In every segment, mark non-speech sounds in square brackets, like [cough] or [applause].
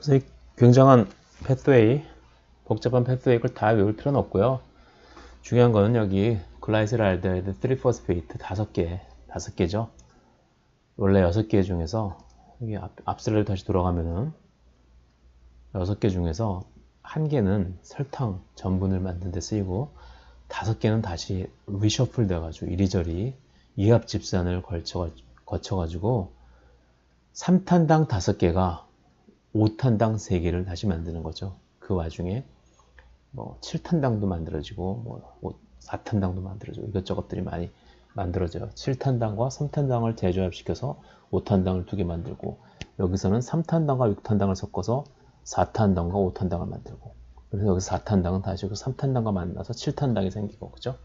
그래서 이 굉장한 패스웨이, 복잡한 패스웨이를 다 외울 필요는 없고요. 중요한 거는 여기 글라이세랄데하이드 3포스페이트 다섯 개, 다섯 개죠. 원래 여섯 개 중에서 여기 앞, 앞슬라이드 다시 돌아가면은 여섯 개 중에서 한 개는 설탕 전분을 만드는 데 쓰이고 다섯 개는 다시 리셔플 돼가지고 이리저리 이합 집산을 걸쳐, 거쳐가지고 3탄당 다섯 개가 5탄당 3개를 다시 만드는 거죠. 그 와중에 뭐 7탄당도 만들어지고 뭐 4탄당도 만들어지고 이것저것들이 많이 만들어져요. 7탄당과 3탄당을 대조합시켜서 5탄당을 두 개 만들고 여기서는 3탄당과 6탄당을 섞어서 4탄당과 5탄당을 만들고 그래서 여기서 4탄당은 다시 그 3탄당과 만나서 7탄당이 생기고 그죠?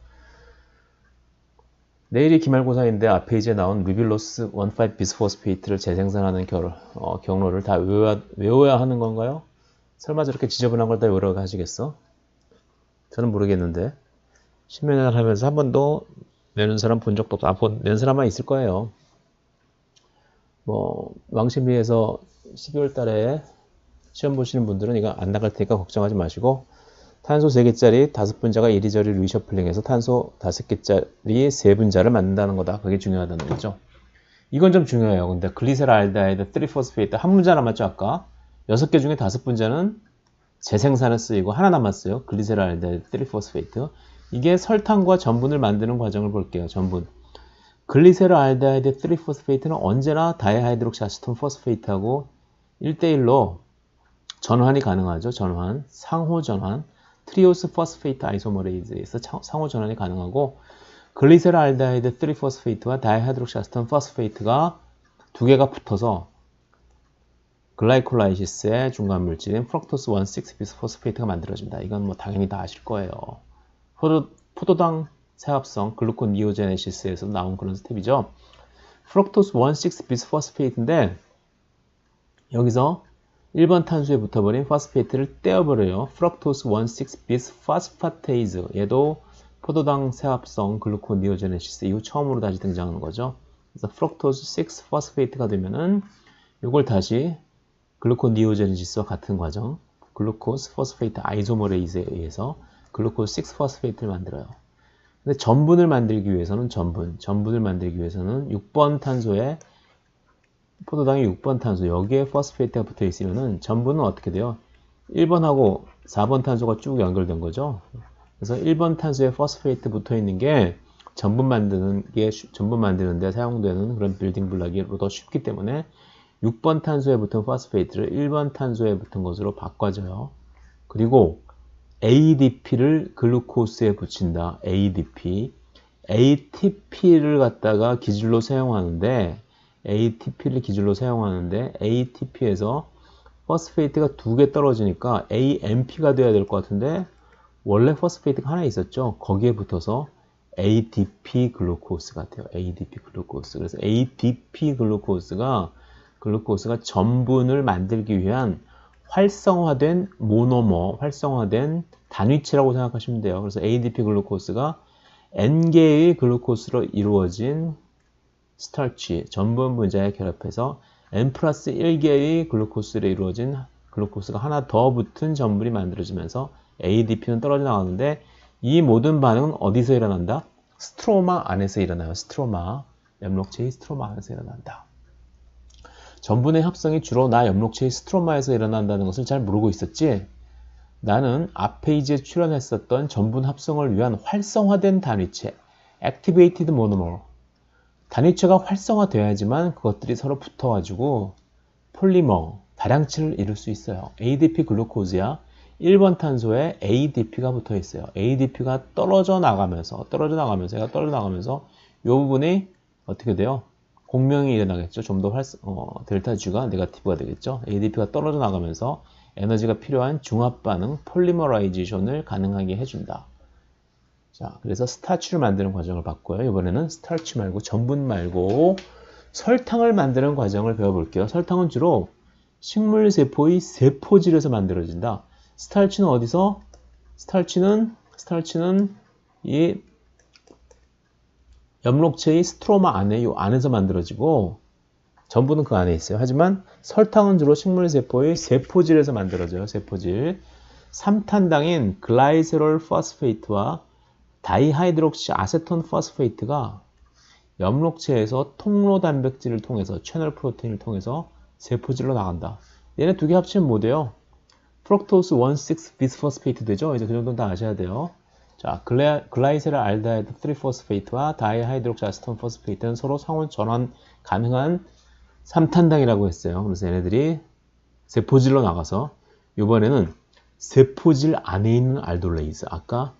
내일이 기말고사인데 앞에 이제 나온 루빌로스 1,5 비스포스페이트를 재생산하는 결, 어, 경로를 다 외워야, 외워야 하는 건가요? 설마 저렇게 지저분한 걸 다 외우라고 하시겠어? 저는 모르겠는데 신면을 하면서 한 번도 내는 사람 본 적도 없고 아, 본, 내는 사람만 있을 거예요. 뭐 왕십리에서 12월 달에 시험 보시는 분들은 이거 안 나갈 테니까 걱정하지 마시고 탄소 3개짜리 5분자가 이리저리 리셔플링해서 탄소 5개짜리 3분자를 만든다는 거다. 그게 중요하다는 거죠. 이건 좀 중요해요. 근데 글리세랄데하이드 3포스페이트 한 분자 남았죠 아까? 6개 중에 5분자는 재생산에 쓰이고 하나 남았어요. 글리세랄데하이드 3포스페이트 이게 설탕과 전분을 만드는 과정을 볼게요. 전분. 글리세랄데하이드 3포스페이트는 언제나 다이하이드록시 아시톤 포스페이트하고 1대1로 전환이 가능하죠. 전환, 상호 전환, 트리오스 포스페이트 아이소머레이즈에서 상호 전환이 가능하고 글리세랄데하이드 3포스페이트와 다이하이드록시아스톤 포스페이트가 두 개가 붙어서 글라이콜라이시스의 중간 물질인 프럭토스 1,6-비스 포스페이트가 만들어집니다. 이건 뭐 당연히 다 아실 거예요. 포도, 포도당 세합성 글루콘 니오제네시스에서 나온 그런 스텝이죠. 프럭토스 1,6-비스 포스페이트인데 여기서 1번 탄수에 붙어버린 파스페이트를 떼어버려요. 프럭토스 1,6-비스파스파테이즈 얘도 포도당 세합성 글루콘 니오제네시스 이후 처음으로 다시 등장하는 거죠. 그래서 프럭토스 6-파스페이트가 되면은 이걸 다시 글루콘 니오제네시스와 같은 과정 글루코스 포스페이트 아이소머레이즈에 의해서 글루코스 6-포스페이트를 만들어요. 근데 전분을 만들기 위해서는 전분, 전분을 만들기 위해서는 6번 탄소에 포도당이 6번 탄소 여기에 포스페이트가 붙어 있으면은 전분은 어떻게 돼요? 1번하고 4번 탄소가 쭉 연결된 거죠. 그래서 1번 탄소에 포스페이트 붙어 있는 게 전분 만드는 게 전분 만드는데 사용되는 그런 빌딩 블락이 더 쉽기 때문에 6번 탄소에 붙은 포스페이트를 1번 탄소에 붙은 것으로 바꿔줘요. 그리고 ADP를 글루코스에 붙인다. ADP. ATP를 갖다가 기질로 사용하는데 ATP를 기준으로 사용하는데 ATP에서 포스페이트가 두 개 떨어지니까 AMP가 돼야 될 것 같은데 원래 포스페이트가 하나 있었죠. 거기에 붙어서 ADP 글루코스가 돼요. ADP 글루코스. 그래서 ADP 글루코스가 글루코스가 전분을 만들기 위한 활성화된 모노머, 활성화된 단위치라고 생각하시면 돼요. 그래서 ADP 글루코스가 N개의 글루코스로 이루어진 스타치, 전분 분자에 결합해서 N 플러스 1개의 글루코스로 이루어진 글루코스가 하나 더 붙은 전분이 만들어지면서 ADP는 떨어져 나가는데 이 모든 반응은 어디서 일어난다? 스트로마 안에서 일어나요. 스트로마. 엽록체의 스트로마 안에서 일어난다. 전분의 합성이 주로 나 엽록체의 스트로마에서 일어난다는 것을 잘 모르고 있었지? 나는 앞 페이지에 출연했었던 전분 합성을 위한 활성화된 단위체 Activated Monomer 단위체가 활성화되어야지만 그것들이 서로 붙어가지고 폴리머, 다량치를 이룰 수 있어요. ADP 글루코즈야 1번 탄소에 ADP가 붙어 있어요. ADP가 떨어져 나가면서 떨어져 나가면서 얘가 떨어져 나가면서 이 부분이 어떻게 돼요? 공명이 일어나겠죠. 좀 더 활성, 어, 델타 G가 네가티브가 되겠죠. ADP가 떨어져 나가면서 에너지가 필요한 중합 반응 폴리머라이제이션을 가능하게 해준다. 자, 그래서 스타치를 만드는 과정을 봤고요. 이번에는 스타치 말고 전분 말고 설탕을 만드는 과정을 배워볼게요. 설탕은 주로 식물 세포의 세포질에서 만들어진다. 스타치는 어디서? 스타치는 스타치는 이 엽록체의 스트로마 안에 이 안에서 만들어지고 전부는 그 안에 있어요. 하지만 설탕은 주로 식물 세포의 세포질에서 만들어져요. 세포질. 3탄당인 글라이세롤 포스페이트와 다이하이드록시 아세톤 포스페이트가 엽록체에서 통로 단백질을 통해서 채널 프로테인을 통해서 세포질로 나간다. 얘네 두 개 합치면 뭐 돼요? 프록토스 1,6 비스포스페이트 되죠? 이제 그 정도는 다 아셔야 돼요. 자, 글라이세럴 알데하이드 3포스페이트와 다이하이드록시 아세톤 포스페이트는 서로 상호 전환 가능한 3탄당이라고 했어요. 그래서 얘네들이 세포질로 나가서 이번에는 세포질 안에 있는 알돌레이즈 아까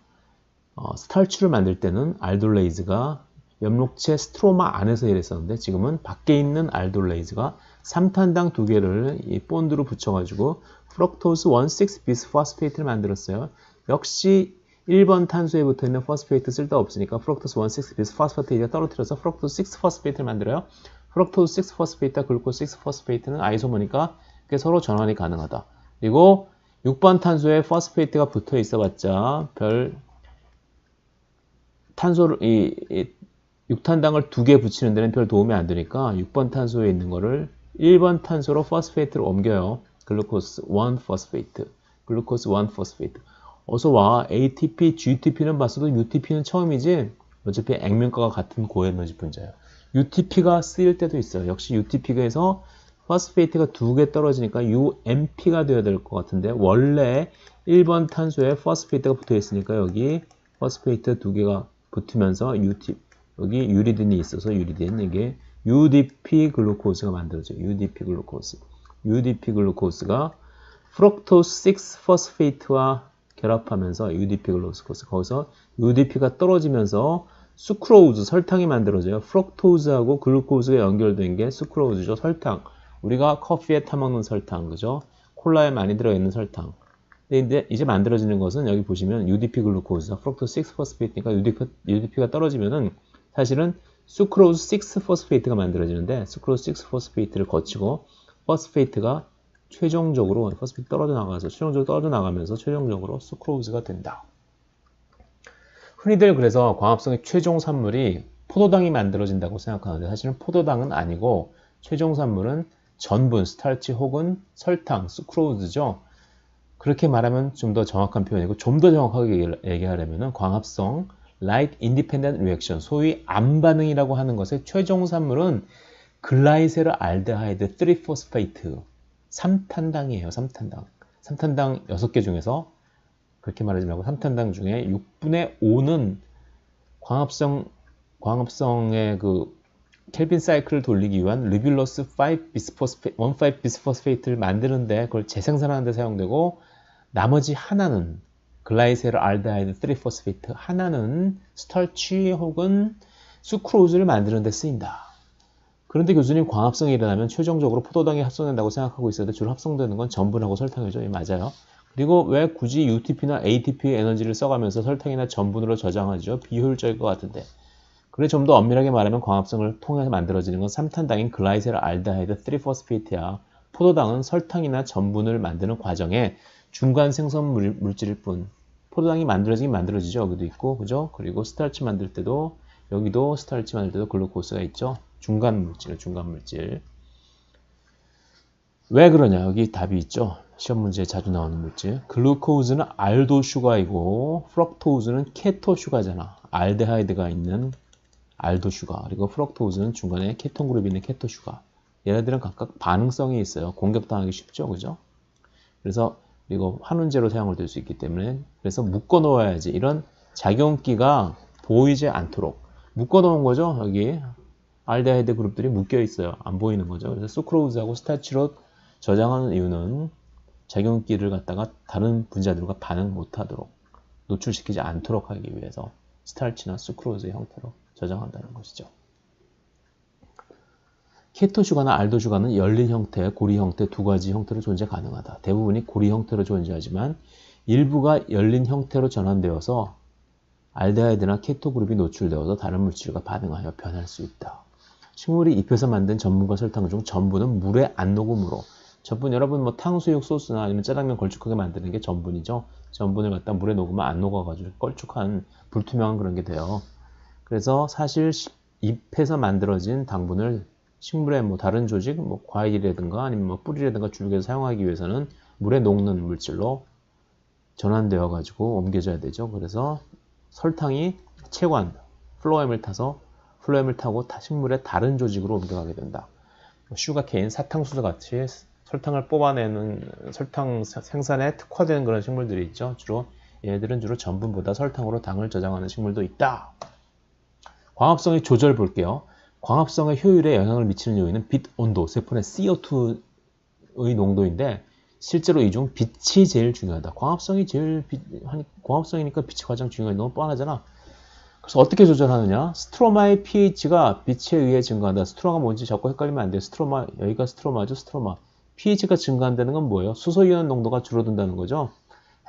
어, 스탈치를 만들 때는 알돌레이즈가 엽록체 스트로마 안에서 일했었는데 지금은 밖에 있는 알돌레이즈가 3탄당 두 개를 이 본드로 붙여가지고 프럭토스 1,6 비스 포스페이트를 만들었어요. 역시 1번 탄소에 붙어있는 포스페이트 쓸데없으니까 프럭토스 1,6 비스 포스페이트가 떨어뜨려서 프럭토스 6 포스페이트를 만들어요. 프럭토스 6 포스페이트와 글루코스 6 포스페이트는 아이소모니까 서로 전환이 가능하다. 그리고 6번 탄소에 포스페이트가 붙어 있어봤자 별 탄소를 이, 이 6탄당을 두 개 붙이는 데는 별 도움이 안 되니까 6번 탄소에 있는 거를 1번 탄소로 포스페이트로 옮겨요. 글루코스 1 포스페이트. 글루코스 1 포스페이트. 어서 와. ATP, GTP는 봤어도 UTP는 처음이지. 어차피 액면가가 같은 고에너지 분자예요. UTP가 쓰일 때도 있어요. 역시 UTP에서 포스페이트가 두 개 떨어지니까 UMP가 되어야 될 것 같은데 원래 1번 탄소에 포스페이트가 붙어 있으니까 여기 포스페이트 두 개가 붙으면서 UTP 여기 유리딘이 있어서 유리딘 이게 UDP 글루코스가 만들어져요. UDP 글루코스. UDP 글루코스가 프럭토스 6 포스페이트와 결합하면서 UDP 글루코스 거기서 UDP가 떨어지면서 수크로우즈 설탕이 만들어져요. 프럭토즈하고 글루코즈가 연결된 게 수크로우즈죠. 설탕. 우리가 커피에 타먹는 설탕, 그죠? 콜라에 많이 들어있는 설탕. 근데 이제 만들어지는 것은 여기 보시면 UDP 글루코즈, 프럭토스 6 포스페이트니까 UDP, UDP가 떨어지면은 사실은 수크로즈 6 포스페이트가 만들어지는데 수크로즈 6 포스페이트를 거치고 포스페이트가 최종적으로 포스페이트 떨어져 나가서 최종적으로 떨어져 나가면서 최종적으로 수크로즈가 된다. 흔히들 그래서 광합성의 최종 산물이 포도당이 만들어진다고 생각하는데 사실은 포도당은 아니고 최종 산물은 전분, 스타치 혹은 설탕, 수크로즈죠. 그렇게 말하면 좀 더 정확한 표현이고 좀 더 정확하게 얘기하려면 광합성 Light Independent Reaction, 소위 암 반응이라고 하는 것의 최종 산물은 글라이세르 알데하이드 3포스페이트 3탄당이에요. 3탄당. 3탄당 6개 중에서 그렇게 말하지 말고 3탄당 중에 6분의 5는 광합성 광합성의 그 켈빈 사이클을 돌리기 위한 리뷸러스 5 비스포스페 15 비스포스페이트를 만드는데 그걸 재생산하는 데 사용되고 나머지 하나는 글라이세르 알데하이드 3 포스페이트 하나는 스타치 혹은 수크로즈를 만드는 데 쓰인다. 그런데 교수님 광합성이 일어나면 최종적으로 포도당이 합성된다고 생각하고 있었는데 주로 합성되는 건 전분하고 설탕이죠. 예, 맞아요. 그리고 왜 굳이 UTP나 ATP 에너지를 써가면서 설탕이나 전분으로 저장하죠? 비효율적일 것 같은데. 그래 좀 더 엄밀하게 말하면 광합성을 통해서 만들어지는 건 3탄당인 글라이세르 알데하이드 3포스페이트야. 포도당은 설탕이나 전분을 만드는 과정에 중간 생성 물질일 뿐. 포도당이 만들어지긴 만들어지죠. 여기도 있고, 그죠? 그리고 스타치 만들 때도, 여기도 스타치 만들 때도 글루코스가 있죠. 중간 물질, 중간 물질. 왜 그러냐? 여기 답이 있죠. 시험 문제에 자주 나오는 물질. 글루코즈는 알도 슈가이고, 프럭토즈는 케토 슈가잖아. 알데하이드가 있는 알도 슈가. 그리고 프럭토즈는 중간에 케톤 그룹이 있는 케토 슈가. 얘네들은 각각 반응성이 있어요. 공격당하기 쉽죠. 그죠? 그래서 그리고 환원제로 사용을 될 수 있기 때문에 그래서 묶어 놓아야지 이런 작용기가 보이지 않도록 묶어 놓은 거죠 여기 알데하이드 그룹들이 묶여 있어요 안 보이는 거죠 그래서 수크로우즈하고 스타치로 저장하는 이유는 작용기를 갖다가 다른 분자들과 반응 못하도록 노출시키지 않도록 하기 위해서 스타치나 수크로우즈의 형태로 저장한다는 것이죠. 케토 슈가나 알도 슈가는 열린 형태, 고리 형태 두 가지 형태로 존재 가능하다. 대부분이 고리 형태로 존재하지만 일부가 열린 형태로 전환되어서 알데하이드나 케토 그룹이 노출되어서 다른 물질과 반응하여 변할 수 있다. 식물이 입혀서 만든 전분과 설탕 중 전분은 물에 안 녹음으로 전분 여러분 뭐 탕수육 소스나 아니면 짜장면 걸쭉하게 만드는 게 전분이죠. 전분을 갖다 물에 녹으면 안 녹아가지고 걸쭉한 불투명한 그런 게 돼요. 그래서 사실 입해서 만들어진 당분을 식물의 뭐 다른 조직, 뭐 과일이라든가 아니면 뭐 뿌리라든가 줄기에서 사용하기 위해서는 물에 녹는 물질로 전환되어 가지고 옮겨져야 되죠. 그래서 설탕이 체관, 플로엠을 타서 플로엠을 타고 식물의 다른 조직으로 옮겨가게 된다. 슈가케인, 사탕수수 같이 설탕을 뽑아내는 설탕 생산에 특화된 그런 식물들이 있죠. 주로 얘들은 주로 전분보다 설탕으로 당을 저장하는 식물도 있다. 광합성의 조절 볼게요. 광합성의 효율에 영향을 미치는 요인은 빛 온도, 세포의 CO2의 농도인데 실제로 이 중 빛이 제일 중요하다. 광합성이 제일 빛, 광합성이니까 빛이 가장 중요해. 너무 뻔하잖아. 그래서 어떻게 조절하느냐? 스트로마의 pH가 빛에 의해 증가한다. 스트로마가 뭔지 자꾸 헷갈리면 안 돼요. 스트로마, 여기가 스트로마죠, 스트로마. pH가 증가한다는 건 뭐예요? 수소이온 농도가 줄어든다는 거죠.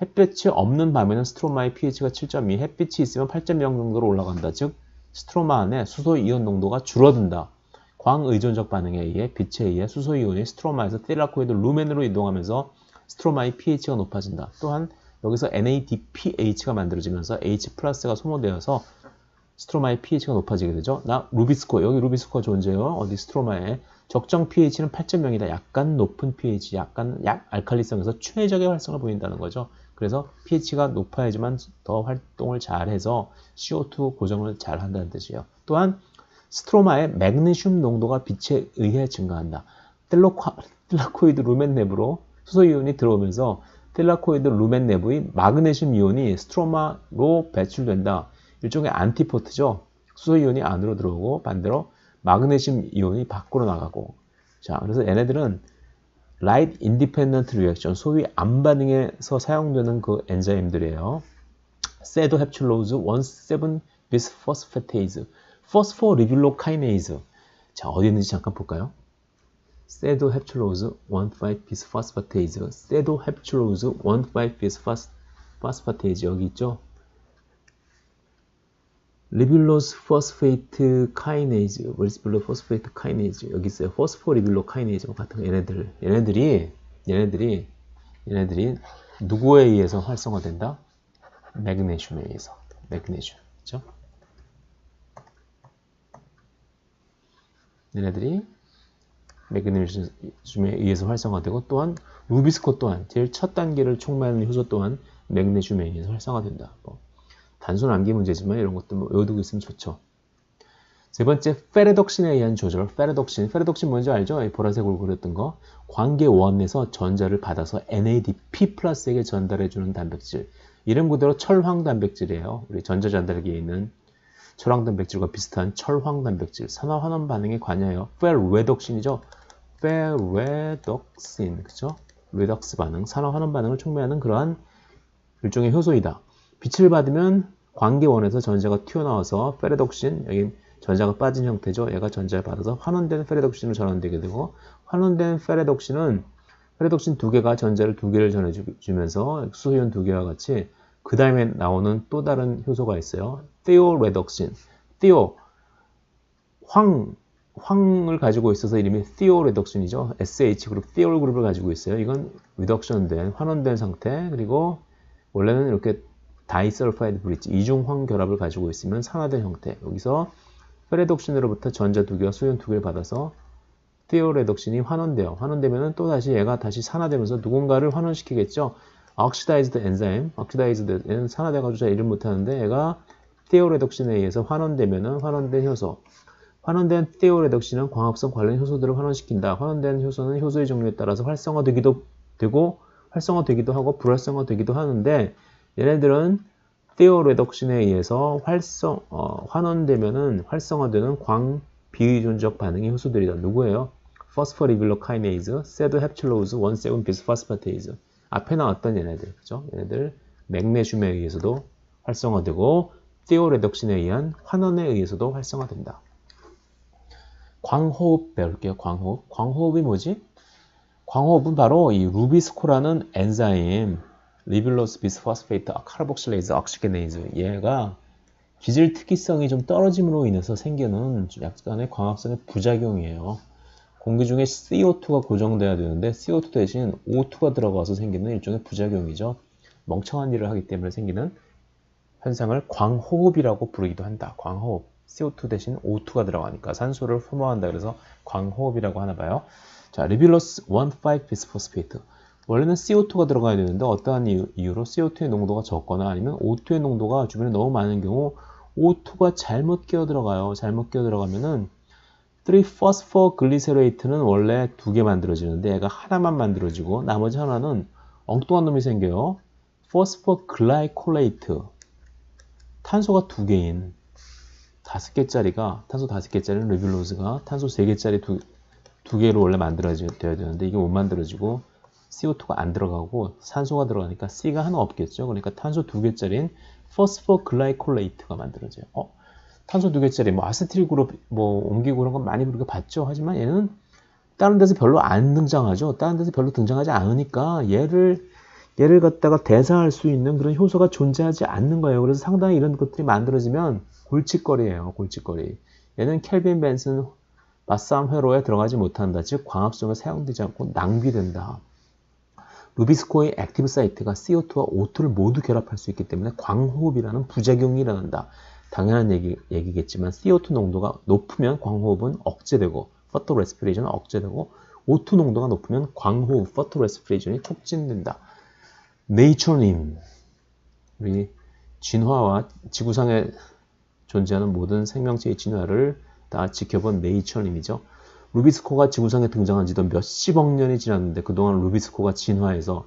햇볕이 없는 밤에는 스트로마의 pH가 7.2, 햇빛이 있으면 8.0 정도로 올라간다. 즉, 스트로마 안에 수소 이온 농도가 줄어든다. 광의존적 반응에 의해 빛에 의해 수소 이온이 스트로마에서 틸라코이드 루멘으로 이동하면서 스트로마의 pH가 높아진다. 또한 여기서 NADPH가 만들어지면서 H 플러스가 소모되어서 스트로마의 pH가 높아지게 되죠. 나 루비스코 여기 루비스코가 존재해요. 어디 스트로마에 적정 pH는 8.0이다. 약간 높은 pH, 약간 약 알칼리성에서 최적의 활성을 보인다는 거죠. 그래서 pH가 높아야지만 더 활동을 잘해서 CO2 고정을 잘 한다는 뜻이에요. 또한 스트로마의 맥네슘 농도가 빛에 의해 증가한다. 텔라코이드 루멘 내부로 수소 이온이 들어오면서 텔라코이드 루멘 내부의 마그네슘 이온이 스트로마로 배출된다. 일종의 안티포트죠. 수소 이온이 안으로 들어오고 반대로 마그네슘 이온이 밖으로 나가고 자 그래서 얘네들은 라이트 인디펜던트 리액션 소위 암 반응에서 사용되는 그 엔자임들이에요. 세도 헵출로즈 17 비스 포스페테이즈 포스포 리뷸로카이네이즈 자 어디 있는지 잠깐 볼까요? 세도 헵출로즈 15 비스 포스페테이즈 세도 헵출로즈 15 비스 포스페테이즈 여기 있죠? 리빌로스 포스페이트 카이네이즈, 리빌로 포스페이트 카이네이즈 여기 있어요. 포스포 리빌로 카이네이즈 같은 얘네들, 얘네들이 얘네들이 얘네들이 누구에 의해서 활성화된다? 매그네슘에 의해서. 매그네슘, 그렇죠? 얘네들이 매그네슘에 의해서 활성화되고 또한 루비스코 또한 제일 첫 단계를 촉매하는 효소 또한 매그네슘에 의해서 활성화된다. 뭐. 단순 암기 문제지만 이런 것도 뭐 외워두고 있으면 좋죠. 세 번째, 페레독신에 의한 조절. 페레독신. 페레독신 뭔지 알죠? 보라색으로 그렸던 거. 관계 원에서 전자를 받아서 NADP 플러스에게 전달해주는 단백질. 이름 그대로 철황 단백질이에요. 우리 전자 전달기에 있는 철황 단백질과 비슷한 철황 단백질. 산화 환원 반응에 관여해요. 페레독신이죠. 페레독신. 그죠? 레덕스 반응, 산화 환원 반응을 촉매하는 그러한 일종의 효소이다. 빛을 받으면 관계원에서 전자가 튀어나와서 페레독신, 여기 전자가 빠진 형태죠. 얘가 전자를 받아서 환원된 페레독신으로 전환되게 되고 환원된 페레독신은 페레독신 두 개가 전자를 두 개를 전해주면서 수소이온 두 개와 같이 그 다음에 나오는 또 다른 효소가 있어요. 티오레독신. 티오 황 황을 가지고 있어서 이름이 티오레독신이죠. SH 그룹, 티올 그룹을 가지고 있어요. 이건 리덕션된 환원된 상태 그리고 원래는 이렇게 다이설파이드 브릿지 이중황 결합을 가지고 있으면 산화된 형태 여기서 페레독신으로부터 전자 두 개와 수연 두 개를 받아서 티오레독신이 환원돼요. 환원되면 또다시 얘가 다시 산화되면서 누군가를 환원시키겠죠. 억시다이즈드 엔자임, 억시다이즈드는 산화돼가지고 잘 이름 못하는데 얘가 티오레독신에 의해서 환원되면 환원된 효소 환원된 티오레독신은 광합성 관련 효소들을 환원시킨다. 환원된 효소는 효소의 종류에 따라서 활성화되기도 되고 활성화되기도 하고 불활성화되기도 하는데 얘네들은 티오 레덕션에 의해서 활성, 어, 환원되면은 활성화되는 광 비의존적 반응의 효소들이 다. 누구예요? 포스포리빌로 카이네이즈, 세드 헵출로즈, 원세븐 비스포스파테이즈. 앞에 나왔던 얘네들, 그죠? 얘네들 맥네슘에 의해서도 활성화되고 티오 레덕션에 의한 환원에 의해서도 활성화된다. 광호흡 배울게요. 광호흡. 광호흡이 뭐지? 광호흡은 바로 이 루비스코라는 엔자임, 리빌로스 비스포스페이트 카르복실레이즈 억시게네이즈 얘가 기질 특이성이 좀 떨어짐으로 인해서 생기는 약간의 광합성의 부작용이에요. 공기 중에 CO2가 고정돼야 되는데 CO2 대신 O2가 들어가서 생기는 일종의 부작용이죠. 멍청한 일을 하기 때문에 생기는 현상을 광호흡이라고 부르기도 한다. 광호흡. CO2 대신 O2가 들어가니까 산소를 소모한다 그래서 광호흡이라고 하나 봐요. 자, 리빌러스 1,5 비스포스페이트. 원래는 CO2가 들어가야 되는데 어떠한 이유, 이유 로 CO2의 농도가 적거나 아니면 O2의 농도가 주변에 너무 많은 경우 O2가 잘못 끼어 들어가요. 잘못 끼어 들어가면은 3-phosphoglycerate는 원래 두 개 만들어지는데 얘가 하나만 만들어지고 나머지 하나는 엉뚱한 놈이 생겨요. phosphoglycolate 탄소가 두 개인 다섯 개짜리가 탄소 다섯 개짜리는 레빌로즈가 탄소 세 개짜리 두, 두 개로 원래 만들어져야 되는데 이게 못 만들어지고 CO2가 안 들어가고 산소가 들어가니까 C가 하나 없겠죠. 그러니까 탄소 두 개짜리인 phosphoglycolate가 만들어져요. 어? 탄소 두 개짜리 뭐 아세틸 그룹 뭐 옮기고 그런 건 많이 우리가 봤죠. 하지만 얘는 다른 데서 별로 안 등장하죠. 다른 데서 별로 등장하지 않으니까 얘를 얘를 갖다가 대사할 수 있는 그런 효소가 존재하지 않는 거예요. 그래서 상당히 이런 것들이 만들어지면 골칫거리예요. 골칫거리. 얘는 켈빈 벤슨 마싸움 회로에 들어가지 못한다. 즉 광합성에 사용되지 않고 낭비된다. 루비스코의 액티브 사이트가 CO2와 O2를 모두 결합할 수 있기 때문에 광호흡이라는 부작용이 일어난다. 당연한 얘기, 얘기겠지만 CO2 농도가 높으면 광호흡은 억제되고 퍼터 레스피레이션은 억제되고 O2 농도가 높으면 광호흡, 퍼터 레스피레이션이 촉진된다. 네이처님 우리 진화와 지구상에 존재하는 모든 생명체의 진화를 다 지켜본 네이처님이죠. 루비스코가 지구상에 등장한 지도 몇십억 년이 지났는데 그동안 루비스코가 진화해서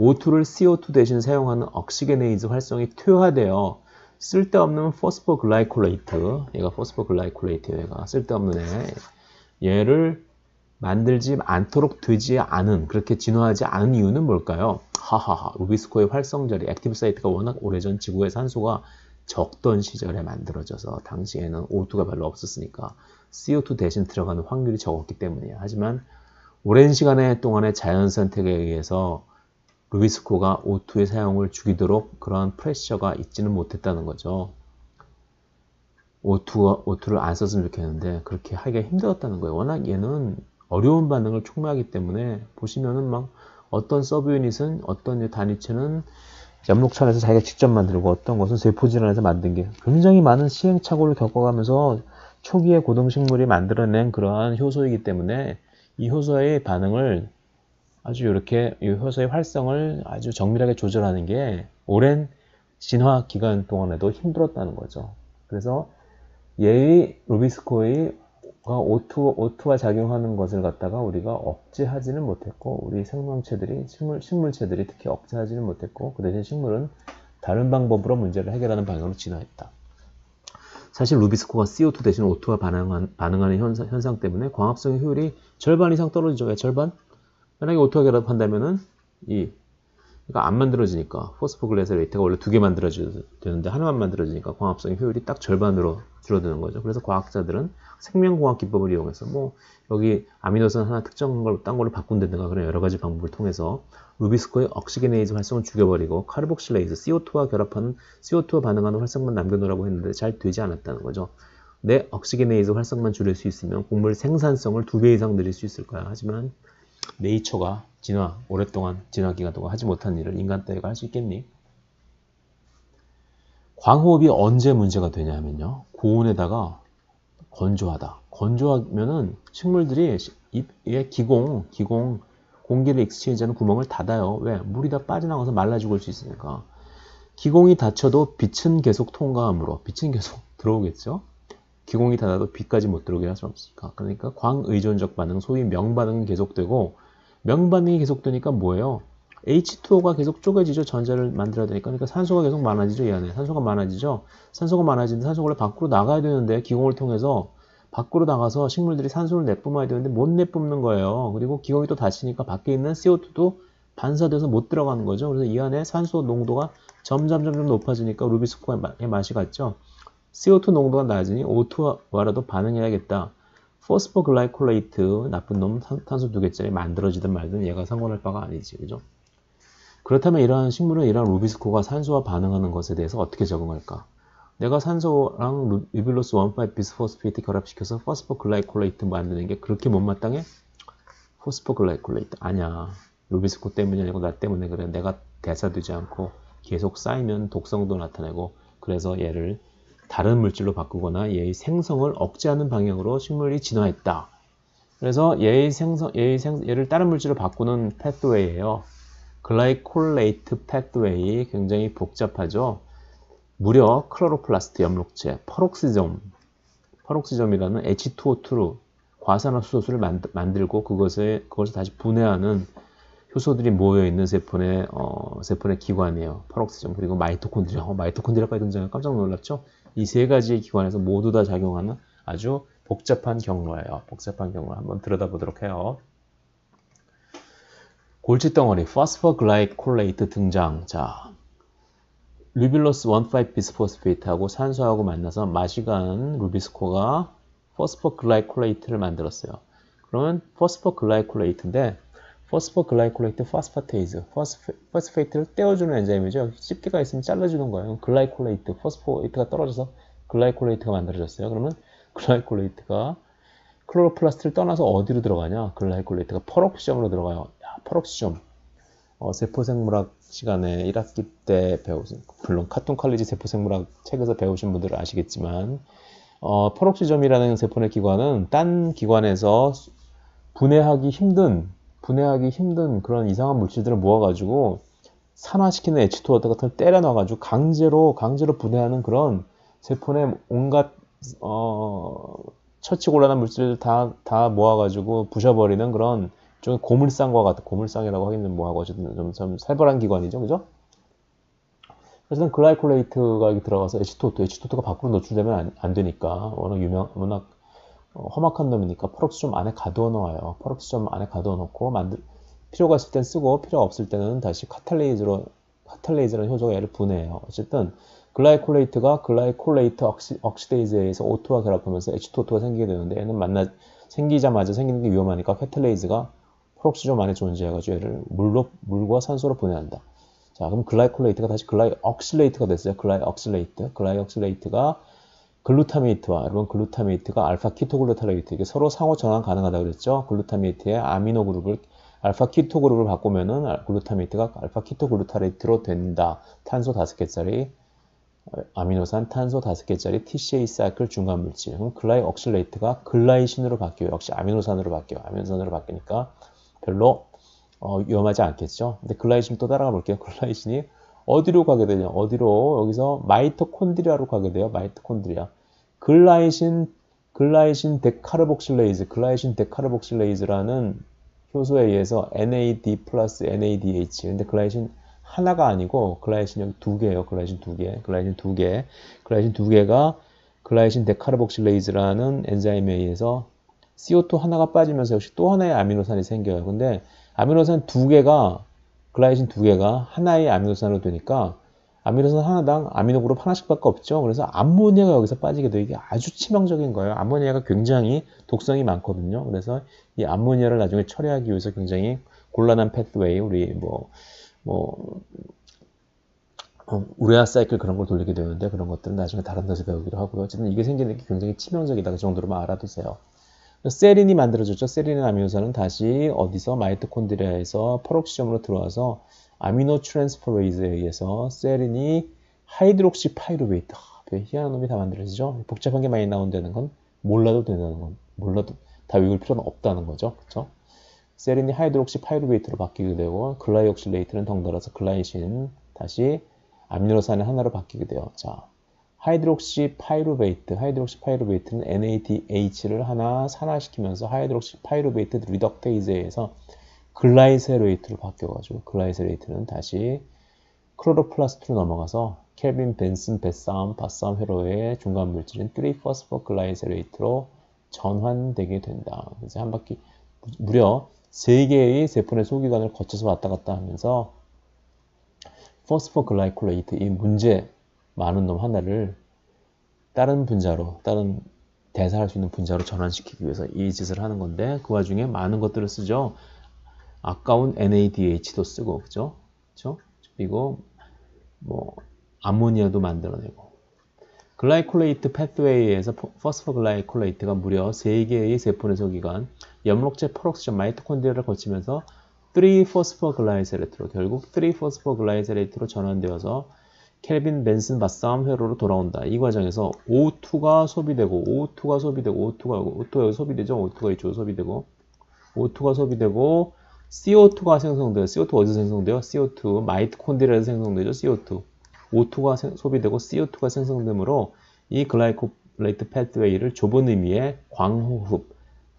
O2를 CO2 대신 사용하는 억시게네이즈 활성이 퇴화되어 쓸데없는 포스포글라이콜레이트 얘가 포스포글라이콜레이트예요 얘가. 쓸데없는 애. 얘를 만들지 않도록 되지 않은 그렇게 진화하지 않은 이유는 뭘까요? 하하하 루비스코의 활성자리 액티브 사이트가 워낙 오래전 지구의 산소가 적던 시절에 만들어져서 당시에는 O2가 별로 없었으니까 CO2 대신 들어가는 확률이 적었기 때문이에요. 하지만 오랜 시간의 동안의 자연 선택에 의해서 루비스코가 O2의 사용을 죽이도록 그러한 프레셔가 있지는 못했다는 거죠. O2, O2를 안 썼으면 좋겠는데 그렇게 하기가 힘들었다는 거예요. 워낙 얘는 어려운 반응을 촉매하기 때문에 보시면은 막 어떤 서브 유닛은 어떤 단위체는 엽록천에서 자기가 직접 만들고 어떤 것은 세포질환에서 만든 게 굉장히 많은 시행착오를 겪어가면서 초기에 고등식물이 만들어낸 그러한 효소이기 때문에 이 효소의 반응을 아주 이렇게 이 효소의 활성을 아주 정밀하게 조절하는 게 오랜 진화 기간 동안에도 힘들었다는 거죠. 그래서 얘의 루비스코의 O2, O2가 작용하는 것을 갖다가 우리가 억제하지는 못했고 우리 생명체들이 식물, 식물체들이 특히 억제하지는 못했고 그 대신 식물은 다른 방법으로 문제를 해결하는 방향으로 진화했다. 사실 루비스코가 CO2 대신 O2와 반응한, 반응하는 현상, 현상 때문에 광합성의 효율이 절반 이상 떨어지죠. 왜 절반? 만약에 O2와 결합한다면은 이 그러니까 안 만들어지니까 포스포글레이스레이트가 원래 두 개 만들어져야 되는데 하나만 만들어지니까 광합성의 효율이 딱 절반으로 줄어드는 거죠. 그래서 과학자들은 생명공학 기법을 이용해서 뭐 여기 아미노산 하나 특정 걸딴 걸로 바꾼다든가 그런 여러 가지 방법을 통해서 루비스코의 억시게네이즈 활성을 죽여버리고 카르복실레이즈 CO2와 결합하는 CO2와 반응하는 활성만 남겨놓으라고 했는데 잘 되지 않았다는 거죠. 내 억시게네이즈 활성만 줄일 수 있으면 곡물 생산성을 두 배 이상 늘릴 수 있을 거야. 하지만 네이처가 진화, 오랫동안 진화 기간 동안 하지 못한 일을 인간 따위가 할 수 있겠니? 광호흡이 언제 문제가 되냐면요. 고온에다가 건조하다. 건조하면은 식물들이 입에 기공, 기공, 공기를 익스체인지하는 구멍을 닫아요. 왜? 물이 다 빠져나가서 말라 죽을 수 있으니까. 기공이 닫혀도 빛은 계속 통과함으로 빛은 계속 [laughs] 들어오겠죠. 기공이 닫아도 빛까지 못 들어오게 할 수 없으니까. 그러니까 광의존적 반응, 소위 명반응은 계속되고 명반응이 계속되니까 뭐예요? H2O가 계속 쪼개지죠. 전자를 만들어야 되니까. 그러니까 산소가 계속 많아지죠. 이 안에. 산소가 많아지죠. 산소가 많아지는데 산소가 원래 밖으로 나가야 되는데 기공을 통해서 밖으로 나가서 식물들이 산소를 내뿜어야 되는데 못 내뿜는 거예요. 그리고 기공이 또 닫히니까 밖에 있는 CO2도 반사돼서 못 들어가는 거죠. 그래서 이 안에 산소 농도가 점점 점점 높아지니까 루비스코의 맛이 갔죠. CO2 농도가 낮으니 O2와라도 반응해야겠다. 포스포글라이콜레이트 나쁜 놈 탄소 두 개짜리 만들어지든 말든 얘가 상관할 바가 아니지. 그죠? 그렇다면 이러한 식물은 이러한 루비스코가 산소와 반응하는 것에 대해서 어떻게 적응할까? 내가 산소랑 유빌로스 1,5 비스포스페이트 결합시켜서 포스포글라이콜레이트 만드는 게 그렇게 못마땅해? 포스포글라이콜레이트 아니야. 루비스코 때문이 아니고 나 때문에 그래. 내가 대사되지 않고 계속 쌓이면 독성도 나타내고 그래서 얘를 다른 물질로 바꾸거나 얘의 생성을 억제하는 방향으로 식물이 진화했다. 그래서 얘의 생성, 얘의 생, 얘를 다른 물질로 바꾸는 패스웨이예요. 글라이콜레이트 패스웨이 굉장히 복잡하죠. 무려 클로로플라스트 염록체, 퍼록시점, 퍼록시점이라는 H2O2로 과산화수소를 만들고 그것을 그것을 다시 분해하는 효소들이 모여 있는 세포의 어, 세포의 기관이에요. 퍼록시점 그리고 마이토콘드리아. 어, 마이토콘드리아까지 등장해 깜짝 놀랐죠? 이 세 가지의 기관에서 모두 다 작용하는 아주 복잡한 경로예요. 복잡한 경로 한번 들여다보도록 해요. 골칫덩어리 포스포글라이콜레이트 등장. 자, 루빌로스 1,5-비스포스페이트하고 산소하고 만나서 마시간 루비스코가 포스포글라이콜레이트를 만들었어요. 그러면 포스포글라이콜레이트인데 포스포글라이콜레이트 포스파테이즈 포스페이트를 떼어주는 엔자임이죠. 집게가 있으면 잘라주는 거예요. 글라이콜레이트 포스포이트가 떨어져서 글라이콜레이트가 만들어졌어요. 그러면 글라이콜레이트가 클로로플라스트를 떠나서 어디로 들어가냐? 글라이콜레이트가 퍼럭시점으로 들어가요. 야, 퍼럭시점. 어, 세포생물학 시간에 1학기 때 배우신, 물론 카툰 칼리지 세포생물학 책에서 배우신 분들은 아시겠지만, 어, 퍼럭시점이라는 세포의 기관은 딴 기관에서 분해하기 힘든, 분해하기 힘든 그런 이상한 물질들을 모아가지고 산화시키는 H2O 같은 걸 때려 놔가지고 강제로, 강제로 분해하는 그런 세포의 온갖 어, 처치곤란한 물질을 다, 다 모아가지고 부셔버리는 그런 좀 고물상과 같은 고물상이라고 하기는 뭐하고 어쨌든 좀, 좀 살벌한 기관이죠, 그죠? 그래서 글라이콜레이트가 들어가서 H2O2, H2O2가 밖으로 노출되면 안, 안 되니까 워낙 유명, 워낙 어, 험악한 놈이니까 퍼럭시좀 안에 가두어 놓아요. 퍼럭시좀 안에 가두어 놓고 만들 필요가 있을 땐 쓰고 필요가 없을 때는 다시 카탈레이즈로 카탈레이즈라는 효소가 얘를 분해해요. 어쨌든 글라이콜레이트가 글라이콜레이트 억시, 억시데이즈에 의해서 O2와 결합하면서 H2O2가 생기게 되는데 얘는 만나 생기자마자 생기는 게 위험하니까 카탈레이즈가 프록시존 안에 존재해가지고 얘를 물로 물과 산소로 분해한다. 자, 그럼 글라이콜레이트가 다시 글라이 억실레이트가 됐어요. 글라이 억실레이트. 글라이 억실레이트가 글루타메이트와 여러분 글루타메이트가 알파 키토글루타레이트 이게 서로 상호 전환 가능하다고 그랬죠. 글루타메이트의 아미노 그룹을 알파 키토 그룹을 바꾸면은 글루타메이트가 알파 키토 글루타레이트로 된다. 탄소 5개짜리 아미노산 탄소 5개짜리 TCA 사이클 중간 물질. 그럼 글라이 억실레이트가 글라이신으로 바뀌어요. 역시 아미노산으로 바뀌어요. 아미노산으로 바뀌니까 별로 어, 위험하지 않겠죠. 근데 글라이신 또 따라가 볼게요. 글라이신이 어디로 가게 되냐? 어디로? 여기서 마이토콘드리아로 가게 돼요. 마이토콘드리아. 글라이신 글라이신 데카르복실레이즈, 글라이신 데카르복실레이즈라는 효소에 의해서 NAD 플러스 NADH. 근데 글라이신 하나가 아니고 글라이신 여기 두 개예요. 글라이신 두 개. 글라이신 두 개. 글라이신 두 개가 글라이신 데카르복실레이즈라는 엔자임에 의해서 CO2 하나가 빠지면서 역시 또 하나의 아미노산이 생겨요. 근데 아미노산 두 개가 글라이신 두 개가 하나의 아미노산으로 되니까 아미노산 하나당 아미노 그룹 하나씩밖에 없죠. 그래서 암모니아가 여기서 빠지게 되게 아주 치명적인 거예요. 암모니아가 굉장히 독성이 많거든요. 그래서 이 암모니아를 나중에 처리하기 위해서 굉장히 곤란한 패스웨이 우리 뭐뭐 어, 우레아 사이클 그런 걸 돌리게 되는데 그런 것들은 나중에 다른 데서 배우기로 하고요. 어쨌든 이게 생기는 게 굉장히 치명적이다. 그 정도로만 알아두세요. 세린이 만들어졌죠. 세린의 아미노산은 다시 어디서 마이토콘드리아에서 퍼록시점으로 들어와서 아미노 트랜스퍼레이즈에 의해서 세린이 하이드록시 파이루베이트 아, 희한한 놈이 다 만들어지죠. 복잡한 게 많이 나온다는 건 몰라도 된다는 건 몰라도 다 외울 필요는 없다는 거죠. 그렇죠? 세린이 하이드록시 파이루베이트로 바뀌게 되고 글라이옥실레이트는 덩달아서 글라이신 다시 아미노산의 하나로 바뀌게 돼요. 자, 하이드록시 파이루베이트, 하이드록시 파이루베이트는 NADH를 하나 산화시키면서 하이드록시 파이루베이트 리덕테이즈에서 글라이세레이트로 바뀌어가지고 글라이세레이트는 다시 클로로플라스트로 넘어가서 켈빈 벤슨 베싸움 바싸움 회로의 중간 물질인 3포스포 글라이세레이트로 전환되게 된다. 이제 한 바퀴 무려 3개의 세포의 소기관을 거쳐서 왔다 갔다 하면서 포스포 글라이콜레이트 이 문제 많은 놈 하나를 다른 분자로 다른 대사할 수 있는 분자로 전환시키기 위해서 이 짓을 하는 건데 그 와중에 많은 것들을 쓰죠. 아까운 NADH도 쓰고 그죠? 그죠? 그리고 뭐 암모니아도 만들어내고 글라이콜레이트 패스웨이에서 포스포글라이콜레이트가 무려 3개의 세포의 소기관, 염록체 퍼록시전 마이토콘드리아를 거치면서 3포스포글라이세레트로 결국 3포스포글라이세레트로 전환되어서 켈빈 벤슨 바싸움 회로로 돌아온다. 이 과정에서 O2가 소비되고 O2가 소비되고 O2가 O2가 소비되죠. O2가 이쪽으로 소비되고 O2가 소비되고 CO2가 생성돼요. CO2 어디서 생성돼요? CO2 마이토콘드리아에서 생성되죠. CO2 O2가 생- 소비되고 CO2가 생성되므로 이 글라이코레이트 패스웨이를 좁은 의미의 광호흡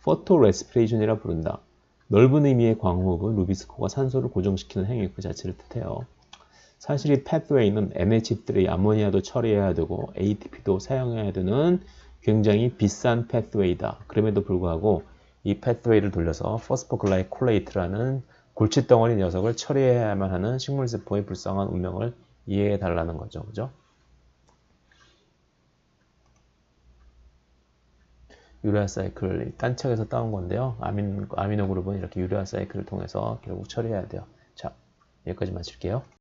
포토 레스피레이션이라 부른다. 넓은 의미의 광호흡은 루비스코가 산소를 고정시키는 행위 그 자체를 뜻해요. 사실 이 패스웨이는 NH3 아모니아도 처리해야 되고 ATP도 사용해야 되는 굉장히 비싼 패스웨이다. 그럼에도 불구하고 이 패스웨이를 돌려서 포스포글라이콜레이트라는 골칫덩어리 녀석을 처리해야만 하는 식물세포의 불쌍한 운명을 이해해 달라는 거죠. 그죠? 유레아 사이클 딴 책에서 따온 건데요. 아민, 아미노 그룹은 이렇게 유레아 사이클을 통해서 결국 처리해야 돼요. 자, 여기까지 마칠게요.